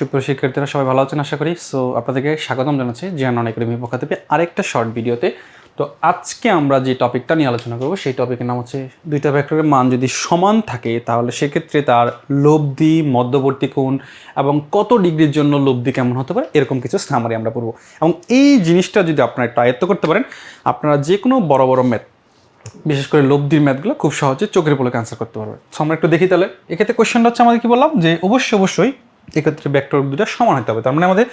সুপ্রিয় শিক্ষার্থীরা, সবাই ভালো আছেন? আশা করি। সো আপনাদেরকে স্বাগতম জানাচ্ছি জিয়ান একাডেমি পক্ষ থেকে আরেকটা শর্ট ভিডিওতে তো আজকে আমরা যে টপিকটা নিয়ে আলোচনা করব, সেই টপিকের নাম হচ্ছে দুইটা ভেক্টরের মান যদি সমান থাকে, তাহলে সেক্ষেত্রে তার লব্ধি, মধ্যবর্তী কোণ এবং কত ডিগ্রির জন্য লব্ধি কেমন হতে পারে, এরকম কিছু সামারি আমরা পড়ব। এবং এই জিনিসটা যদি আপনারা একটু আয়ত্ত করতে পারেন, আপনারা যে কোনো বড় বড় ম্যাথ বিশেষ করে লব্ধির ম্যাথগুলো খুব সহজে চোখের পলকে অ্যান্সার করতে পারবে সো আমরা একটু দেখি তাহলে। এক্ষেত্রে কোয়েশ্চেনটা হচ্ছে আমাদের কি বললাম? যে অবশ্যই অবশ্যই এক্ষেত্রে ভেক্টর দুটো সমান হতে হবে। তার মানে আমাদের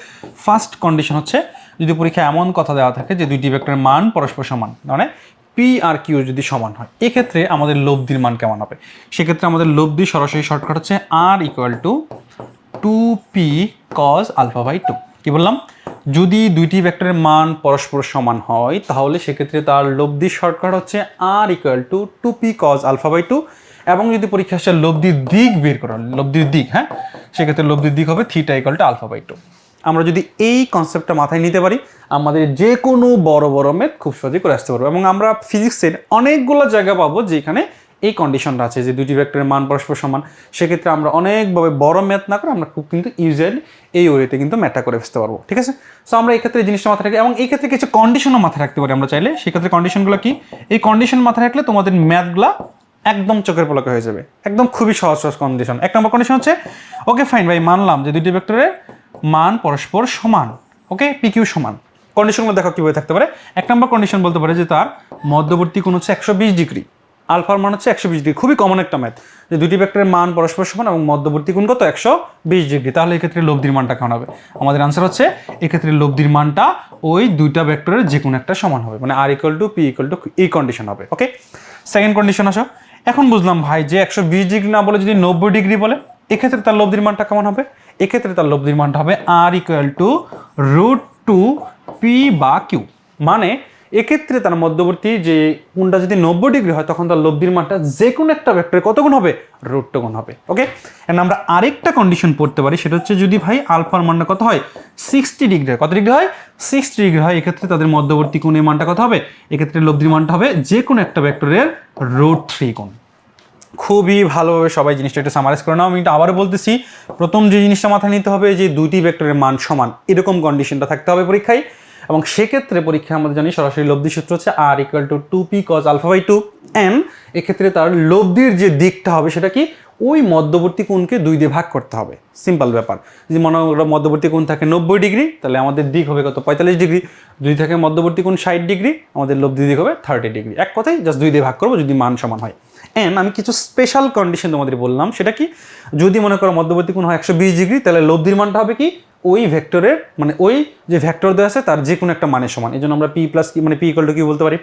ফার্স্ট কন্ডিশন হচ্ছে যদি পরীক্ষায় এমন কথা দেওয়া থাকে যে দুইটি ভেক্টরের মান পরস্পর সমান মানে পি আর কিউ যদি সমান হয়, এক্ষেত্রে আমাদের লব্ধির মান কেমন হবে? সেক্ষেত্রে আমাদের লব্ধি সরাসরি শর্টকাট হচ্ছে R equal to two P cos alpha by two কি বললাম? যদি দুইটি ভেক্টরের মান পরস্পর সমান হয়, তাহলে সেক্ষেত্রে তার লব্ধি শর্টকাট হচ্ছে R equal to two P cos alpha by two এবং যদি পরীক্ষা আসে লব্ধির দিক বের করা লব্ধির দিক হ্যাঁ? সেক্ষেত্রে লব্ধির দিক হবে theta equal to alpha by two আমরা যদি এই কনসেপ্টটা মাথায় নিতে পারি, আমাদের যে কোনো বড় বড় ম্যাথ খুব সহজে করে আসতে পারব। এবং আমরা ফিজিক্সের অনেকগুলো জায়গা পাবো যেখানে এই কন্ডিশনটা আছে যে দুটি ভেক্টরের মান পরস্পর সমান। সেক্ষেত্রে আমরা অনেকভাবে বড় ম্যাথ না করে আমরা খুব কিন্তু ইউজুয়ালি এই ওয়েতে কিন্তু ম্যাথটা করে ফেলতে পারব। ঠিক আছে? সো আমরা এই ক্ষেত্রে এই জিনিসটা মাথায় রাখি। এবং এই ক্ষেত্রে কিছু কন্ডিশনও মাথায় রাখতে পারি আমরা চাইলে। সেক্ষেত্রে কন্ডিশনগুলো কি? এই কন্ডিশন মাথায় রাখলে তোমাদের ম্যাথগুলা একদম চোখের পলকে হয়ে যাবে। একদম খুবই সহজ সহজ কন্ডিশন এক নম্বর কন্ডিশন হচ্ছে ওকে ফাইন ভাই, মানলাম যে দুটি ভেক্টরের মান পরস্পর সমান ওকে পিকিউ সমান। কন্ডিশনগুলো দেখো কীভাবে থাকতে পারে। এক নম্বর কন্ডিশন বলতে পারে যে তার মধ্যবর্তী কোণ হচ্ছে একশো বিশ ডিগ্রি। আলফার মান হচ্ছে একশো বিশ ডিগ্রি। খুবই কমন একটা ম্যাথ যে দুটি ভেক্টরের মান পরস্পর সমান এবং মধ্যবর্তী কোণ কত? একশো বিশ ডিগ্রি। তাহলে এক্ষেত্রে লব্ধির মানটা কেমন হবে? আমাদের আনসার হচ্ছে, এক্ষেত্রে লব্ধির মানটা ওই দুইটা ভেক্টরের যে কোনো একটা সমান হবে। মানে R equal to P equal to এই কন্ডিশন হবে ওকে সেকেন্ড কন্ডিশন আসো। এখন বুঝলাম ভাই যে একশো বিশ ডিগ্রি না বলে যদি নব্বই ডিগ্রি বলে, এক্ষেত্রে তার লব্ধির মানটা কেমন হবে? এক্ষেত্রে তার লব্ধির মানটা হবে R equal to root two P বা কিউ মানে এক্ষেত্রে তার মধ্যবর্তী যে কোনটা যদি নব্বই ডিগ্রি হয়, তখন তার লব্ধির মানটা যে কোনো একটা ভেক্টরে কত গুণ হবে? রুট গুণ হবে ওকে এন্ড আমরা আরেকটা কন্ডিশন পড়তে পারি, সেটা হচ্ছে যদি ভাই আলফার মানটা কত হয়? সিক্সটি ডিগ্রি কত ডিগ্রি হয়? সিক্সটি ডিগ্রি হয়। এক্ষেত্রে তাদের মধ্যবর্তী কোণের মানটা কত হবে? এক্ষেত্রে লব্ধির মানটা হবে যে কোনো একটা ভেক্টরের রুট থ্রি গুণ খুবই ভালোভাবে সবাই জিনিসটা একটু সামারাইজ করে নাও। আমি এটা আবারও বলতেছি, প্রথম যে জিনিসটা মাথায় নিতে হবে যে দুটি ভেক্টরের মান সমান, এরকম কন্ডিশনটা থাকতে হবে পরীক্ষায়। এবং সেক্ষেত্রে পরীক্ষায় আমাদের জানি সরাসরি লব্ধি সূত্র হচ্ছে R equal to two P cos alpha by two N এক্ষেত্রে তার লব্ধির যে দিকটা হবে সেটা কি? ওই মধ্যবর্তী কোণকে দুই দিয়ে ভাগ করতে হবে। সিম্পল ব্যাপার। যদি মনে করো মধ্যবর্তী কোণ থাকে নব্বই ডিগ্রি, তাহলে আমাদের দিক হবে কত? পঁয়তাল্লিশ ডিগ্রি। যদি থাকে মধ্যবর্তী কোণ ষাট ডিগ্রি, আমাদের লব্ধি দিক হবে থার্টি ডিগ্রি। এক কথাই জাস্ট দুই দিয়ে ভাগ করব যদি মান সমান হয়। অ্যান্ড আমি কিছু স্পেশাল কন্ডিশন তোমাদের বললাম, সেটা কি? যদি মনে করো মধ্যবর্তী কোণ হয় একশো বিশ ডিগ্রি, তাহলে লব্ধির মানটা হবে কি? ওই ভেক্টরের মানে ওই যে ভেক্টর দেওয়া আছে, তার যে কোনো একটা মানের সমান। এই জন্য আমরা পি প্লাস কি মানে পি ইকুয়াল টু কি বলতে পারি।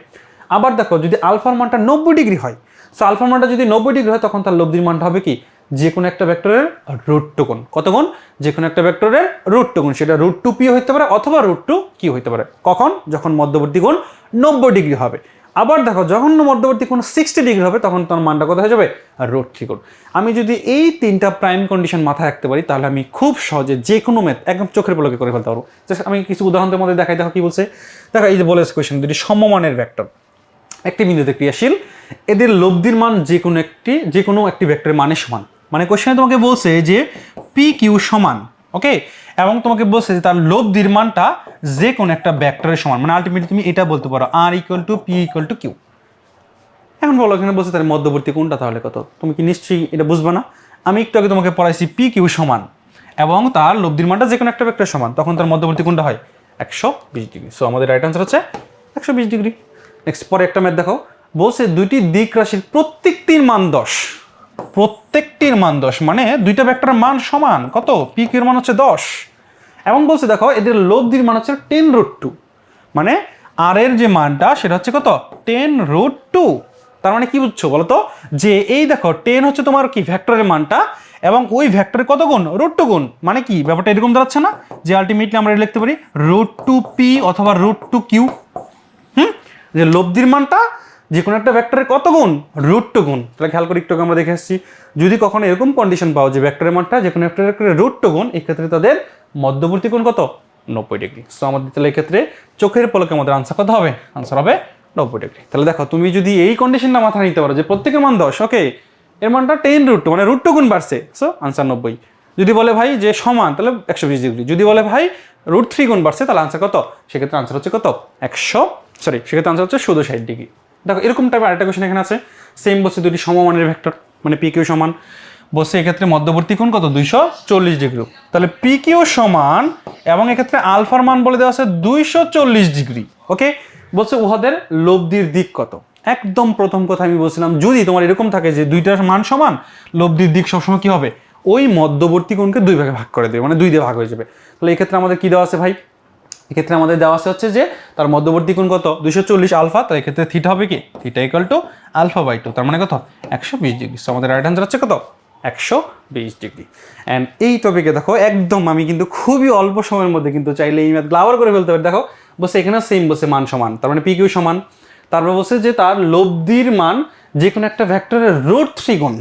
আবার দেখো, যদি আলফার মানটা নব্বই ডিগ্রি হয় সো আলফার মানটা যদি নব্বই ডিগ্রি হয়, তখন তার লব্ধির মানটা হবে কি? যে কোনো একটা ভেক্টরের রুট টু কোণ। কত গুণ যে কোনো একটা ভেক্টরের রুট টু সেটা রুট টু পি হতে পারে অথবা রুট টু কি হতে পারে। কখন? যখন মধ্যবর্তী কোণ নব্বই ডিগ্রি হবে। আবার দেখো, যখন মধ্যবর্তী কোণ সিক্সটি ডিগ্রি হবে, তখন তোমার মানটা কত হয়ে যাবে? রোড থ্রি কোণ আমি যদি এই তিনটা প্রাইম কন্ডিশন মাথায় রাখতে পারি, তাহলে আমি খুব সহজে যে কোনো ম্যাথ একদম চোখের পলকে করে ফেলতে পারব। জাস্ট আমি কিছু উদাহরণের মধ্যে দেখাই, দেখো কি বলছে? দেখো, এই যে বলে কোয়েশন দুটি সমমানের ভেক্টর একটি বিন্দুতে ক্রিয়াশীল, এদের লব্ধির মান যে কোনো একটি যে কোনো একটি ভেক্টরের মানের সমান। মানে কোশ্চেনে তোমাকে বলছে যে পি কিউ সমান ওকে এবং তোমাকে বলছে যে তার লব্ধির মানটা যে কোনো একটা ভেক্টরের সমান। মানে আলটিমেটলি তুমি এটা বলতে পারো R equal to P equal to Q এখন বলো, এখানে বলছে তার মধ্যবর্তী কোনটা তাহলে কত? তুমি কি নিশ্চয়ই এটা বুঝবে না? আমি একটু আগে তোমাকে পড়াইছি পি কিউ সমান এবং তার লব্ধির মানটা যে কোনো একটা ভেক্টর সমান। তখন তার মধ্যবর্তী কোনটা হয় একশো বিশ ডিগ্রি। সো আমাদের রাইট আনসার হচ্ছে একশো বিশ ডিগ্রি। নেক্সট পরে একটা ম্যাথ দেখো বলছে দুইটি দিক রাশির প্রত্যেকটির মান দশ। প্রত্যেকটির মান দশ মানে দুইটা ভেক্টরের মান সমান, কত? পি কিউর মান হচ্ছে দশ। এবং বলছে, দেখো, এদের লব্ধির মান হচ্ছে টেন রুট টু মানে আর এর যে মানটা, সেটা হচ্ছে কত? টেন রুট টু তার মানে কি বুঝছ বলো তো? যে এই দেখো টেন হচ্ছে তোমার কি ভ্যাক্টরের মানটা, এবং ওই ভ্যাক্টরের কত গুণ? রুট টু গুণ। মানে কি? ব্যাপারটা এরকম দাঁড়াচ্ছে না? যে আলটিমেটলি আমরা লিখতে পারি রুট টু পি অথবা রুট টু কিউ হুম? যে লব্ধির মানটা যে কোনো একটা ভেক্টরের কত গুণ? রুট টু গুণ। তাহলে খেয়াল করে একটু আমরা দেখে এসেছি যদি কখনো এরকম কন্ডিশন পাও যে ভেক্টরের মানটা যে কোনো একটা ভেক্টরের রুট টু গুণ, এক্ষেত্রে তাদের মধ্যবর্তী কোণ কত? নব্বই ডিগ্রি সো আমাদের তাহলে এক্ষেত্রে চোখের পলকে আমাদের আনসার কত হবে? আনসার হবে নব্বই ডিগ্রি তাহলে দেখো, তুমি যদি এই কন্ডিশনটা মাথায় নিতে পারো যে প্রত্যেকের মান দশ ওকে এর মানটা টেন রুট টু মানে রুট টু গুণ বাড়ছে। সো আনসার নব্বই। যদি বলে ভাই যে সমান, তাহলে একশো বিশ ডিগ্রি যদি বলে ভাই রুট থ্রি গুণ বাড়ছে, তাহলে আনসার কত? সেক্ষেত্রে আনসার হচ্ছে কত? একশো সরি সেক্ষেত্রে আনসার হচ্ছে শুধু ষাট ডিগ্রি দেখো, এরকম টাইপের আরেকটা কোশ্চেন এখানে আছে। সেম বলছে দুটি সমমানের ভেক্টর মানে পি কিউ সমান। বসে এক্ষেত্রে মধ্যবর্তী কোণ কত? দুইশো চল্লিশ ডিগ্রি। তাহলে পি কিউ সমান, এবং এক্ষেত্রে আলফার মান বলে দেওয়া আছে দুইশো চল্লিশ ডিগ্রি ওকে বলছে উহাদের লব্ধির দিক কত? একদম প্রথম কথা আমি বলছিলাম, যদি তোমার এরকম থাকে যে দুইটার মান সমান, লব্ধির দিক সবসময় কী হবে? ওই মধ্যবর্তী কোণকে দুই ভাগে ভাগ করে দেবে মানে দুই দিয়ে ভাগ হয়ে যাবে। তাহলে এক্ষেত্রে আমাদের কী দেওয়া আছে ভাই? এক্ষেত্রে আমাদের দেওয়া আছে হচ্ছে যে, তার মধ্যবর্তী কোণ কত? দুইশো চল্লিশ আলফা তার এক্ষেত্রে থিটা হবে কি? Theta equal to alpha by two তার মানে কত? একশো বিশ ডিগ্রি। আমাদের রাইট আনসার হচ্ছে কত? একশো বিশ ডিগ্রি। অ্যান্ড এই টপিকে দেখো, একদম আমি কিন্তু খুবই অল্প সময়ের মধ্যে কিন্তু চাইলে এই ম্যাথ গ্লাওয়ার করে ফেলতে পারি। দেখো বসে এখানে সেম বসে মান সমান, তার মানে পি কিউ সমান। তারপর বসে যে, তার লব্ধির মান যে কোনো একটা ভ্যাক্টরের রোড থ্রি গুণ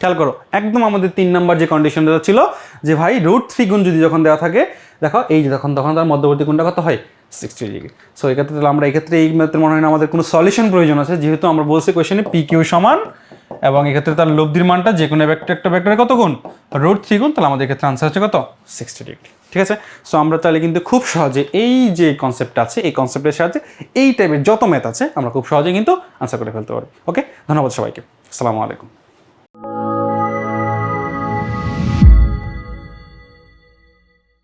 খেয়াল করো, একদম আমাদের তিন নাম্বার যে কন্ডিশনটা ছিল, যে ভাই রুট থ্রি গুণ যদি যখন দেওয়া থাকে, দেখো এই যে তখন তখন তার মধ্যবর্তী কোণটা কত হয়? সিক্সটি ডিগ্রি সো এক্ষেত্রে তাহলে আমরা, এক্ষেত্রে এই ম্যাথের মনে হয় না, আমাদের কোনো সলিউশন প্রয়োজন আছে, যেহেতু আমরা বলছি কোয়েশনে পি কিউ সমান, এবং এক্ষেত্রে তার লব্ধির মানটা যে কোনো ভেক্টর একটা ভেক্টরে কত গুণ? রুট থ্রি গুণ, তাহলে আমাদের ক্ষেত্রে আনসার হচ্ছে কত? সিক্সটি ডিগ্রি ঠিক আছে? সো আমরা তাহলে কিন্তু খুব সহজে এই যে কনসেপ্টটা আছে, এই কনসেপ্টের সাহায্যে এই টাইপের যত ম্যাথ আছে, আমরা খুব সহজে কিন্তু আনসার করে ফেলতে পারি ওকে ধন্যবাদ সবাইকে। আসসালামু আলাইকুম।